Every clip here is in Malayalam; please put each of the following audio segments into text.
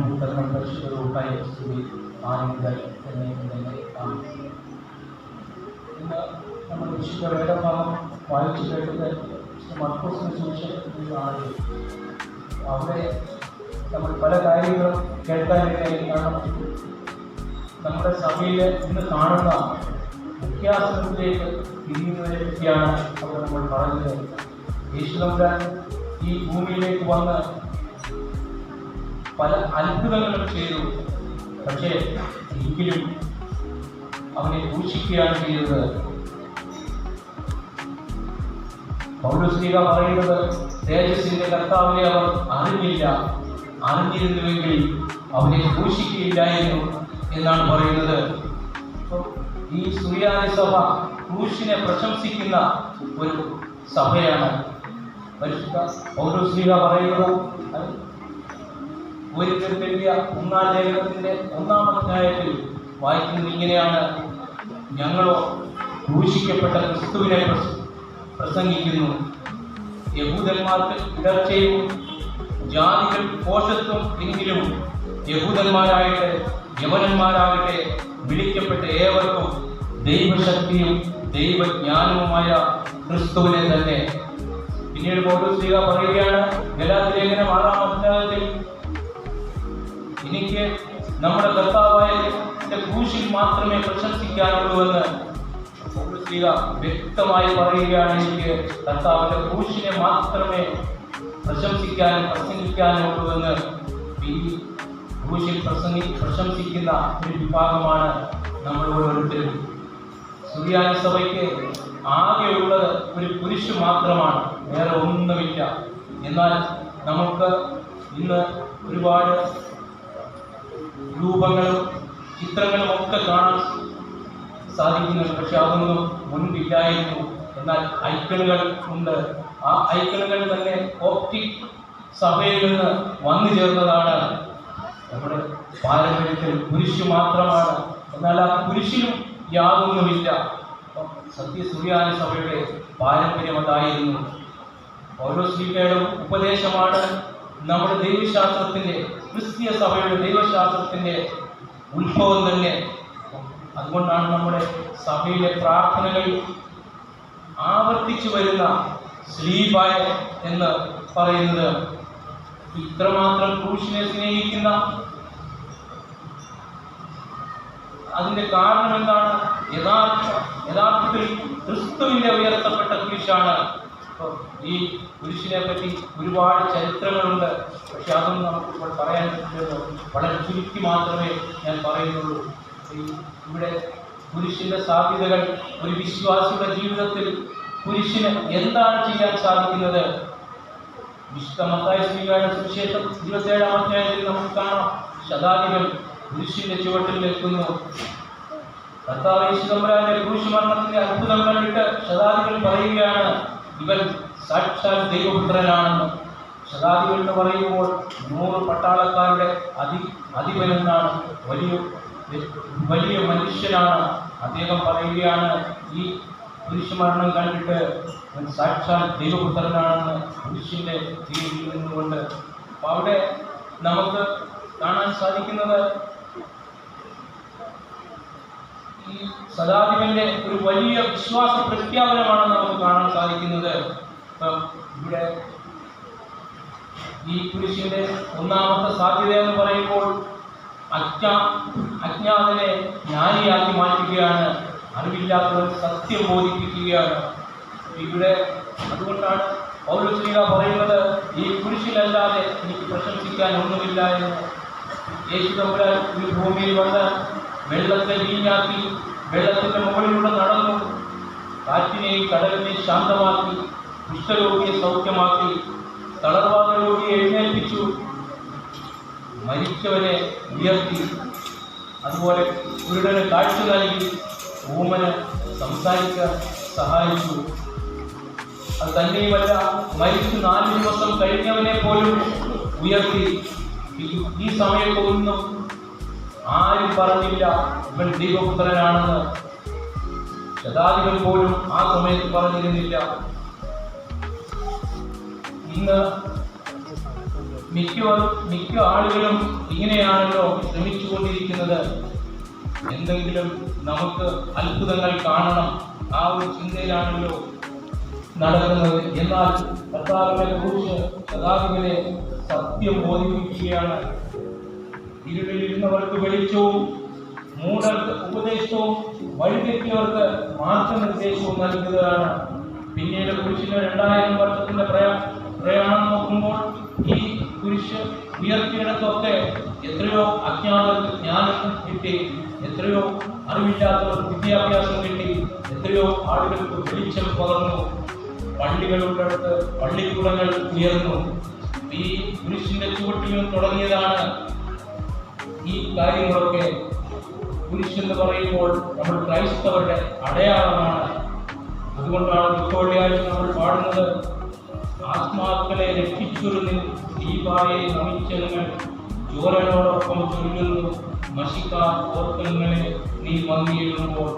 പുത്രനും പരിശുദ്ധവുമായി സ്തുതി ആനന്ദ തന്നെ ഇന്ന് നമ്മൾ വിശുദ്ധ വേദഭാഗം വായിച്ചു കേട്ടത് മർക്കോസിന് സുവിശേഷത്തിലാണ് അവിടെ നമ്മൾ പല കാര്യങ്ങളും കേൾക്കാനിടയായി കാരണം നമ്മുടെ സഭയിൽ ഇന്ന് കാണുന്ന വ്യത്യാസത്തിലേക്ക് തിരിയുന്നതിനെ പറ്റിയാണ് നമ്മൾ പറഞ്ഞത്. യേശുദമ്പുരാൻ ഈ ഭൂമിയിലേക്ക് വന്ന് പല അത്ഭുതങ്ങളും ചെയ്തു. പക്ഷേ എങ്കിലും അവനെ ദൂഷിക്കുകയാണ് ചെയ്തത്. പൗരശ്രീക പറയുന്നത് തേജസ്സിന്റെ കർത്താവിനെ അവർ അറിഞ്ഞില്ല. അറിഞ്ഞിരുന്നുവെങ്കിൽ അവനെ ദൂഷിക്കുകയില്ലായിരുന്നു എന്നാണ് പറയുന്നത്. ഈ സുറിയാനി സഭ ക്രൂശിനെ പ്രശംസിക്കുന്ന ഒരു സഭയാണ് പരിശുദ്ധ പറയുന്നത് അത് ഒരിക്കൽ ഒന്നാം ലേഖനത്തിന്റെ ഒന്നാം അധ്യായത്തിൽ വായിക്കുന്നത് ഇങ്ങനെയാണ്. ഞങ്ങളോ ക്രൂശിക്കപ്പെട്ട ക്രിസ്തുവിനെ പ്രസംഗിക്കുന്നു. യഹൂദന്മാർക്ക് ഇടർച്ചയും ജാതികൾ കോശത്വം എങ്കിലും യഹൂദന്മാരാകട്ടെ യവനന്മാരാകട്ടെ വിളിക്കപ്പെട്ട ഏവർക്കും ദൈവശക്തിയും ദൈവജ്ഞാനവുമായ ക്രിസ്തുവിനെ തന്നെ. പിന്നീട് പൗരസ്ലിക പറയുകയാണ് ഗലാത്തിലേഖനം ആറാം അധ്യായത്തിൽ എനിക്ക് നമ്മുടെ കർത്താവായ ക്രൂശിൽ മാത്രമേ പ്രശംസിക്കാനുള്ളൂവെന്ന് പൗലോസ്ലീഹ വ്യക്തമായി പറയുകയാണ് എനിക്ക് കർത്താവിന്റെ ക്രൂശിനെ മാത്രമേ പ്രശംസിക്കാനും പ്രസംഗിക്കാനും ഉള്ളൂ ഈ ക്രൂശിൽ പ്രസംഗി പ്രശംസിക്കുന്ന ഒരു വിഭാഗമാണ് നമ്മൾ ഓരോരുത്തരും. സുറിയാനി സഭയ്ക്ക് ആകെയുള്ളത് ഒരു കുരിശ് മാത്രമാണ് വേറെ ഒന്നുമില്ല. എന്നാൽ നമുക്ക് ഇന്ന് ഒരുപാട് രൂപങ്ങളും ചിത്രങ്ങളും ഒക്കെ കാണാൻ സാധിക്കുന്നുണ്ട്. പക്ഷെ അതൊന്നും മുൻപില്ലായിരുന്നു. എന്നാൽ ഐക്കണുകൾ ഉണ്ട്. ആ ഐക്കണുകൾ തന്നെ ഓപ്റ്റിക് സഭയിൽ നിന്ന് വന്നു ചേർന്നതാണ് നമ്മുടെ പാരമ്പര്യത്തിൽ കുരിശ് മാത്രമാണ്. എന്നാൽ ആ കുരിശിലും യാതൊന്നുമില്ല. സത്യസൂര്യാനി സഭയുടെ പാരമ്പര്യം അതായിരുന്നു. ഓരോ സ്ത്രീകളുടെ ഉപദേശമാണ് നമ്മുടെ ദൈവശാസ്ത്രത്തിന്റെ ക്രിസ്തീയ സഭയുടെ ദൈവശാസ്ത്രത്തിന്റെ ഉത്ഭവം തന്നെ. അതുകൊണ്ടാണ് നമ്മുടെ സഭയിലെ പ്രാർത്ഥനകൾ ആവർത്തിച്ചു വരുന്ന ശ്രീബായ എന്ന് പറയുന്നത്. ഇത്രമാത്രം ക്രൂശിനെ സ്നേഹിക്കുന്ന അതിന്റെ കാരണം എന്താണ്? യഥാർത്ഥ യഥാർത്ഥത്തിൽ ക്രിസ്തുവിന്റെ ഉയർത്തപ്പെട്ട കുരിശാണ് ഈ കുരിശിനെ പറ്റി ഒരുപാട് ചരിത്രങ്ങളുണ്ട്. പക്ഷെ അതൊന്നും നമുക്കിപ്പോൾ പറയാൻ പറ്റില്ലല്ലോ. വളരെ ചുരുക്കി മാത്രമേ ഞാൻ പറയുന്നുള്ളൂ. ഇവിടെ കുരിശിന്റെ സാധ്യതകൾ ഒരു വിശ്വാസിയുടെ ജീവിതത്തിൽ കുരിശിന് എന്താണ് ചെയ്യാൻ സാധിക്കുന്നത്? വിശുദ്ധ മത്തായി ശ്രീകാരുടെ സുവിശേഷം ഇരുപത്തേഴാം അധ്യായത്തിൽ നമുക്ക് കാണാം. ശതാധിപൻ കുരിശിന്റെ ചുവട്ടിൽ നിൽക്കുന്നു. കർത്താവ് യേശുദമ്പരാന്റെ കുരിശുമരണത്തിന്റെ അത്ഭുതം കണ്ടിട്ട് ശതാധിപൻ പറയുകയാണ് ഇവൻ സാക്ഷാൽ ദൈവപുത്രനാണെന്ന്. ശതാധിപൻ എന്ന് പറയുമ്പോൾ നൂറ് പട്ടാളക്കാരുടെ അധി അധിപനെന്നാണ്. വലിയ വലിയ മനുഷ്യനാണ്. അദ്ദേഹം പറയുകയാണ് ഈ കുരിശുമരണം കണ്ടിട്ട് സാക്ഷാൽ ദൈവപുത്രനാണെന്ന് മനുഷ്യന്റെ ജീവിതത്തിൽ നിന്നുകൊണ്ട്. അപ്പോൾ അവിടെ നമുക്ക് കാണാൻ സാധിക്കുന്നത് ഈ സദാധിപന്റെ ഒരു വലിയ വിശ്വാസ പ്രഖ്യാപനമാണ് നമുക്ക് കാണാൻ സാധിക്കുന്നത്. ഇവിടെ ഈ കുരിശിന്റെ ഒന്നാമത്തെ സാധ്യത എന്ന് പറയുമ്പോൾ അജ്ഞാ അജ്ഞാതനെ ജ്ഞാനിയാക്കി മാറ്റുകയാണ് അറിവില്ലാത്തവർ സത്യം ബോധിപ്പിക്കുകയാണ്. ഇവിടെ അതുകൊണ്ടാണ് പൗരശ്രീക പറയുന്നത് ഈ കുരിശിലല്ലാതെ എനിക്ക് പ്രശംസിക്കാൻ ഒന്നുമില്ല എന്ന്. യേശു തമ്പുരാൻ ഈ ഭൂമിയിൽ വന്ന് വെള്ളത്തെ വീഞ്ഞാക്കി വെള്ളത്തിന്റെ മുകളിലൂടെ നടന്നു കാറ്റിനെയും കടലിനെയും ശാന്തമാക്കി കുഷ്ഠരോഗിയെ സൗഖ്യമാക്കി തളർവാദ രോഗിയെ എഴുന്നേൽപ്പിച്ചു മരിച്ചവനെ ഉയർത്തി അതുപോലെ കുരുടന് കാഴ്ച നൽകി ഊമന് സംസാരിക്കാൻ സഹായിച്ചു. അത് തന്നെയുമല്ല മരിച്ചു നാല് ദിവസം കഴിഞ്ഞവനെ പോലും ഉയർത്തി. ഈ- സമയത്തൊന്നും ആരും പറഞ്ഞില്ല ഇവൻ ദൈവപുത്രനാണെന്ന്. ശതാധികൾ പോലും ആ സമയത്ത് പറഞ്ഞിരുന്നില്ല. ഇന്ന് മിക്ക മിക്ക ആളുകളും ഇങ്ങനെയാണല്ലോ ശ്രമിച്ചുകൊണ്ടിരിക്കുന്നത്. എന്തെങ്കിലും നമുക്ക് അത്ഭുതങ്ങൾ കാണണം. ആ ഒരു ചിന്തയിലാണല്ലോ നടക്കുന്നത്. എന്നാൽ കർത്താവിനെ കുറിച്ച് കർത്താവിനെ സത്യം ബോധിപ്പിക്കുകയാണ്. ഇരുളിലിരുന്നവർക്ക് വെളിച്ചവും മൂടർക്ക് ഉപദേശവും വഴിതെറ്റിയവർക്ക് മാർഗനിർദ്ദേശവും നൽകുകയാണ് പിന്നീട് കുരിശിന്റെ രണ്ടായിരം വർഷത്തിന്റെ പ്രയാ പ്രയാണം നോക്കുമ്പോൾ ഈ കുരിശ് ഉയർത്തിയിടത്തൊക്കെ എത്രയോ അജ്ഞാതർക്ക് ജ്ഞാനം കിട്ടി. എത്രയോ അറിവില്ലാത്തവർക്ക് വിദ്യാഭ്യാസം കിട്ടി എത്രയോ ആളുകൾക്ക് വെളിച്ചം പകർന്നു. പള്ളികളുള്ളടത്ത് പള്ളിക്കുളങ്ങൾ ഉയർന്നു. ഈ കുരിശിന്റെ ചുവട്ടിലും തുടങ്ങിയതാണ് ഈ കാര്യങ്ങളൊക്കെ. കുരിശെന്ന് പറയുമ്പോൾ നമ്മൾ ക്രൈസ്തവരുടെ അടയാളമാണ്. അതുകൊണ്ടാണ് ദുഃഖവെള്ളിയാഴ്ച നമ്മൾ പാടുന്നത്. ആത്മാക്കളെ രക്ഷിച്ചൊരു ദീപായെ നമിച്ചങ്ങൾ ചോരനോടൊപ്പം ചൊല്ലുന്നു. മഷിക്കാർ ഓർക്കങ്ങളെ നീ മങ്ങിയിടുമ്പോൾ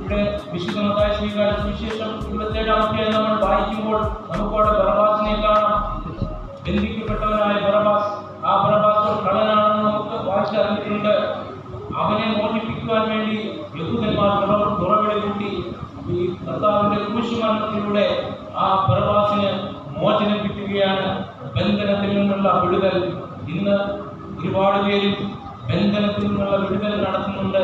ഇവിടെ വിശുദ്ധമായ ശ്രീകാല സുവിശേഷം ഇരുപത്തേഴാമത്തെ നമ്മൾ വായിക്കുമ്പോൾ നമുക്കവിടെ ബറബാസിനെ കാണാം. ബന്ധിക്കപ്പെട്ടവനായ ബറബാസ് ആ ബറബാസ് കള്ളനാണെന്ന് നമുക്ക് വായിച്ചറിഞ്ഞിട്ടുണ്ട്. അവനെ മോചിപ്പിക്കുവാൻ വേണ്ടി യഹൂദന്മാർ തുറ- തുറവിളി കൂട്ടി ഈ കർത്താവിന്റെ ക്രൂശുമരണത്തിലൂടെ ആ ബറബാസിന് മോചനം കിട്ടുകയാണ് ബന്ധനത്തിൽ നിന്നുള്ള വിടുതൽ. ഇന്ന് ഒരുപാട് പേരും ബന്ധനത്തിൽ നിന്നുള്ള വിടുതൽ നടത്തുന്നുണ്ട്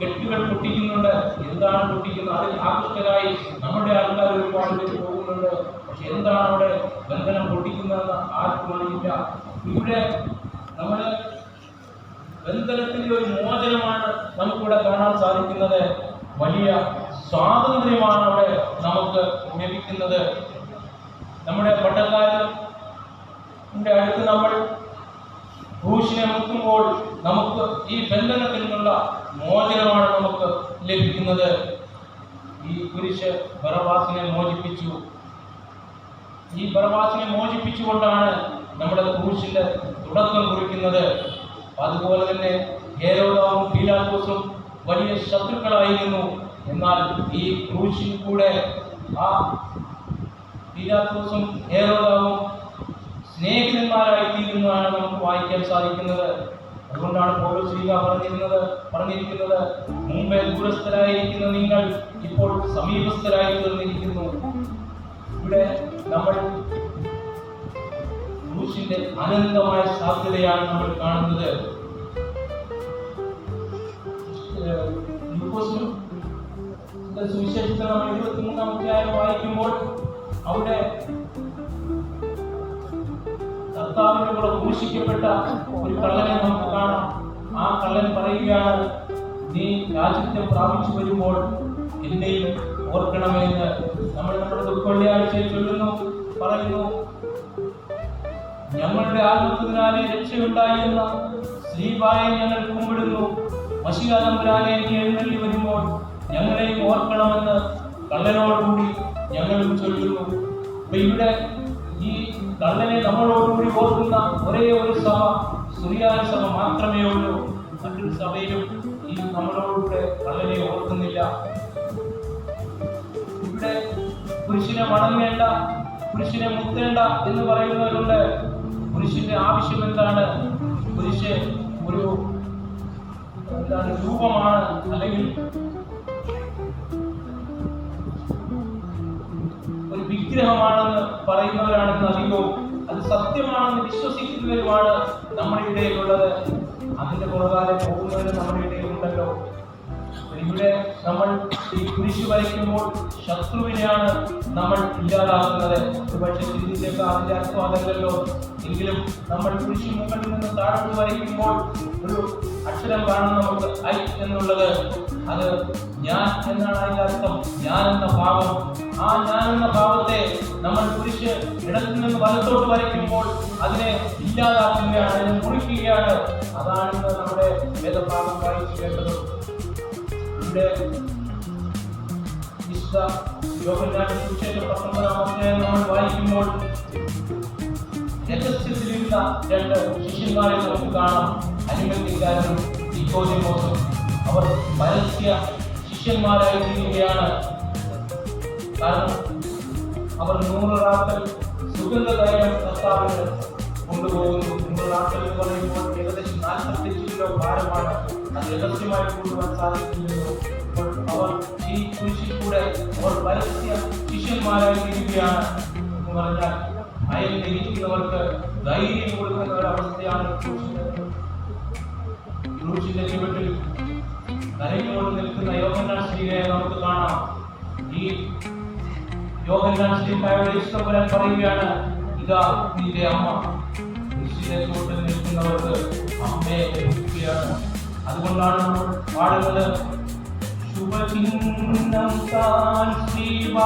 കെട്ടുകൾ പൊട്ടിക്കുന്നുണ്ട് എന്താണ് പൊട്ടിക്കുന്നത്? അതിൽ ആകൃഷ്ടരായി നമ്മുടെ ആൾക്കാർ ഒരുപാട് പേര് പോകുന്നുണ്ട്. പക്ഷെ എന്താണ് അവിടെ ബന്ധനം പൊട്ടിക്കുന്നതെന്ന് ആർക്കും അറിയില്ല. ഇവിടെ നമ്മൾ ബന്ധനത്തിന്റെ ഒരു മോചനമാണ് നമുക്കിവിടെ കാണാൻ സാധിക്കുന്നത്. വലിയ സ്വാതന്ത്ര്യമാണ് അവിടെ നമുക്ക് ലഭിക്കുന്നത്. നമ്മുടെ പട്ടക്കാരന്റെ അടുത്ത് നമ്മൾ ക്രൂശിനെ മുക്കുമ്പോൾ നമുക്ക് ഈ ബന്ധനത്തിൽ നിന്നുള്ള മോചനമാണ് നമുക്ക് ലഭിക്കുന്നത്. ഈ കുരിശ് ബറവാസിനെ മോചിപ്പിച്ചു. ഈ ബറവാസിനെ മോചിപ്പിച്ചുകൊണ്ടാണ് നമ്മുടെ ക്രൂശിന്റെ തുടക്കം കുറിക്കുന്നത്. അതുപോലെ തന്നെ ഹേരോദാവും ഫീലാക്കോസും വലിയ ശത്രുക്കളായിരുന്നു എന്നാൽ ഈ ക്രൂശിൽ കൂടെ ആ ഫീലാക്കോസും ഹേരോദാവും സ്നേഹിതന്മാരായി തീരുന്നതാണ് നമുക്ക് വായിക്കാൻ സാധിക്കുന്നത്. അതുകൊണ്ടാണ് പോലും ശ്രീക പറഞ്ഞിരുന്നത് പറഞ്ഞിരിക്കുന്നത് മുമ്പേ ദൂരസ്ഥരായിരിക്കുന്ന നിങ്ങൾ ഇപ്പോൾ സമീപസ്ഥരായി തീർന്നിരിക്കുന്നു ഇവിടെ നമ്മൾ ക്രൂശിന്റെ അനന്തമായ സാധ്യതയാണ് നമ്മൾ കാണുന്നത്. സുവിശേഷത്തെ നമ്മൾ ഇരുപത്തിമൂന്നാം അധ്യായം വായിക്കുമ്പോൾ അവിടെ കർത്താവിന്റെ കൂടെ ക്രൂശിക്കപ്പെട്ട ഒരു കള്ളനെ നമുക്ക് കാണാം. ആ കള്ളൻ പറയുകയാണ് നീ രാജ്യത്തെ പ്രാപിച്ചു വരുമ്പോൾ എന്നെയും ഓർക്കണമെന്ന്. നമ്മൾ നമ്മുടെ ദുഃഖവെള്ളിയാഴ്ചയിൽ ചൊല്ലുന്നു പറയുന്നു ഞങ്ങളുടെ ആത്മത്തിനാലെ രക്ഷയുണ്ടായിരുന്ന ശ്രീബായെ ഞങ്ങൾ കുമ്പിടുന്നു. മഷികാതമ്പുരാനെ നീ എഴുന്നള്ളി വരുമ്പോൾ ഞങ്ങളെയും ഓർക്കണമെന്ന് കള്ളനോടുകൂടി ഞങ്ങളും ചൊല്ലുന്നു. അപ്പൊ ഇവിടെ കള്ളനെ നമ്മളോടുകൂടി ഓർക്കുന്ന ഒരേ ഒരു സഭ സുറിയായ സഭ മാത്രമേ ഉള്ളൂ. മറ്റൊരു സഭയിലും ഈ നമ്മളോടുകൂടെ കള്ളനെ ഓർക്കുന്നില്ല. ഇവിടെ പുരുഷനെ വണങ്ങേണ്ട പുരുഷനെ മുത്തേണ്ട എന്ന് പറയുന്നവരുണ്ട്. പുരുഷന്റെ ആവശ്യം എന്താണ്? പുരുഷൻ ഒരു എന്താണ് രൂപമാണ്. അല്ലെങ്കിൽ വിഗ്രഹമാണെന്ന് പറയുന്നവരാണെന്ന് അധികവും അത് സത്യമാണെന്ന് വിശ്വസിക്കുന്നവരുമാണ് നമ്മുടെ ഇടയിലുള്ളത്. അതിന്റെ പുറകാലെ പോകുന്നവരും നമ്മുടെ ഇടയിലുണ്ടല്ലോ. ഇവിടെ നമ്മൾ ഈ കുരിശു വരയ്ക്കുമ്പോൾ ശത്രുവിനെയാണ് നമ്മൾ ഇല്ലാതാക്കുന്നത്. ഒരുപക്ഷെ ചിന്തിച്ചേക്കാം അതിന്റെ അർത്ഥം അതല്ലല്ലോ. എങ്കിലും നമ്മൾ കുരിശു മുകളിൽ നിന്ന് താഴോട്ട് വരയ്ക്കുമ്പോൾ ഒരു അക്ഷരം കാണുന്ന നമുക്ക്. ഐ എന്നുള്ളത് അത് ഞാൻ എന്നാണ് അതിന്റെ അർത്ഥം? ഞാൻ എന്ന ഭാവം. ആ ഞാൻ എന്ന ഭാവത്തെ നമ്മൾ കുരിശ് ഇടത്തു നിന്ന് വലത്തോട്ട് വരയ്ക്കുമ്പോൾ അതിനെ ഇല്ലാതാക്കുകയാണ് അതിനെ മുറിക്കുകയാണ്. അതാണ് നമ്മുടെ വേദഭാഗം വായിച്ചു കേട്ടത് ഇവിടെ സുവിശേഷം പത്തൊമ്പതാം അധ്യായം നമ്മൾ വായിക്കുമ്പോൾ രഹസ്യത്തിലിരുന്ന രണ്ട് ശിഷ്യന്മാരെ നമുക്ക് കാണാം അനിമത്തിക്കാരനും നിക്കോദിമോസും അവർ പരസ്യ ശിഷ്യന്മാരായി തീരുകയാണ് കാരണം അവർ നൂറ് റാത്തൽ സുഗന്ധതൈലം കർത്താവിന് കൊണ്ടുപോകുന്നു. നൂറ് റാത്തൽ എന്ന് പറയുമ്പോൾ ഏകദേശം നാൽപ്പത്തഞ്ച് കിലോ ഭാരമാണ്. അത് രഹസ്യമായി കൊണ്ടുപോകാൻ അപ്പോൾ അവർ ഈ കുരിശിൽ കൂടെ അവർ പരസ്യ ശിഷ്യന്മാരായി തീരുകയാണ് എന്ന് പറഞ്ഞാൽ അയലിൽ ഇരിക്കുന്നവർക്ക് ധൈര്യം കൊടുക്കുന്ന ഒരവസ്ഥയാണ് ക്രൂശിന്റെ ചുവട്ടിൽ കരഞ്ഞുകൊണ്ട് നിൽക്കുന്ന യോഹന്നാൻ ശ്രീയെ നമുക്ക് കാണാം. ഈ യോഹന്നാൻ ശ്രീക്കാരുടെ ഇഷ്ടം പറയുകയാണ് ഇതാ നിന്റെ അമ്മ. ക്രിസ്തുവിനെ ചുവട്ടിൽ നിൽക്കുന്നവർക്ക് അമ്മയെ ലഭിക്കുകയാണ് അതുകൊണ്ടാണ് പാടുന്നത് ശുഭചിഹ്നം താൻ ശ്രീവ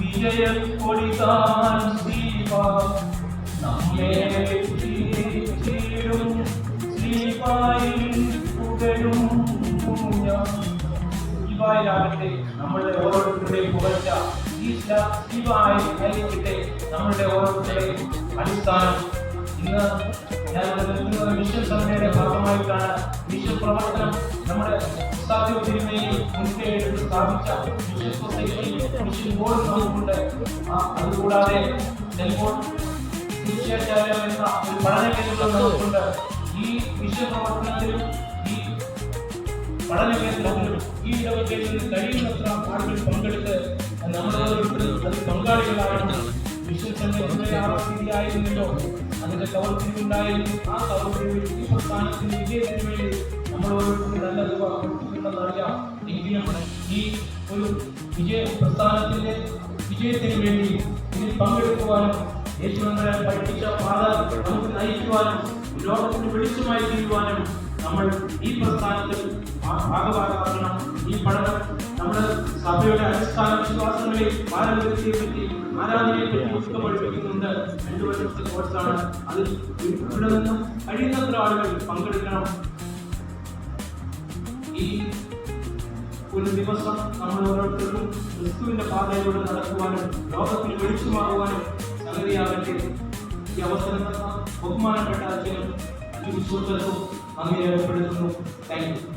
വിജയക്കൊടി താൻ ശ്രീവ ശിവായിലാകട്ടെ നമ്മളുടെ ഓരോരുത്തരുടെയും പുകഴ്ച ശിവായി ആയിരിക്കട്ടെ നമ്മളുടെ ഓരോരുത്തരുടെയും അടിസ്ഥാനം ഇന്ന് ഞാൻ നിൽക്കുന്നത് മിഷൻ സഭയുടെ ഭാഗമായിട്ടാണ് മിഷൻ പ്രവർത്തനം നമ്മുടെ സാധ്യ തിരുമേനി മുൻകൈ എടുത്ത് സ്ഥാപിച്ച മിഷൻ സൊസൈറ്റി മിഷൻ ബോർഡ് നമുക്കുണ്ട് അതുകൂടാതെ ടെലിഫോൺ പഠന കേന്ദ്രം നമുക്കുണ്ട്. ഈ മിഷൻ പ്രവർത്തനത്തിലും ഈ പഠന കേന്ദ്രത്തിലും ഈ ഇടവകയിൽ കഴിയുന്നത്ര ആളുകൾ പങ്കെടുത്ത് സംഘത്തിന്റെ ആറാം തീയതി ആയിരുന്നല്ലോ അതിന്റെ കവർത്തിരിവുണ്ടായിരുന്നു ആ കവർത്തിരിവിൽ ഈ പ്രസ്ഥാനത്തിന്റെ വിജയത്തിന് വേണ്ടി നമ്മൾ ഓരോരുത്തരും നല്ല രൂപ അറിയാം. എങ്കിലും ഈ ഒരു വിജയ പ്രസ്ഥാനത്തിന്റെ വിജയത്തിന് വേണ്ടി ഇതിൽ യേശു നമ്മളെ പഠിപ്പിച്ച പാത നമുക്ക് നയിക്കുവാനും ലോകത്തിന് വെളിച്ചമായി തീരുവാനും നമ്മൾ ഈ പ്രസ്ഥാനത്തിൽ ഭാഗഭാഗമാകണം. ഈ പഠനം നമ്മുടെ സഭയുടെ അടിസ്ഥാന വിശ്വാസങ്ങളെ പാരമ്പര്യത്തെ പറ്റി ആരാധനയെ പറ്റി ഒക്കെ പഠിപ്പിക്കുന്നുണ്ട്. രണ്ടു വർഷത്തെ കോഴ്സാണ്. അതിൽ ഇവിടെ നിന്നും കഴിയുന്നത്ര ആളുകൾ പങ്കെടുക്കണം. ഈ ഒരു ദിവസം നമ്മൾ ഓരോരുത്തർക്കും ക്രിസ്തുവിന്റെ പാതയിലൂടെ നടക്കുവാനും ലോകത്തിന് വെളിച്ചമാകുവാനും സംഗതിയാകട്ടെ ഈ അവസരം തന്ന ബഹുമാനപ്പെട്ട അച്ഛനും അച്ഛൻ വിശ്വസവും നന്ദി രേഖപ്പെടുത്തുന്നു താങ്ക് യു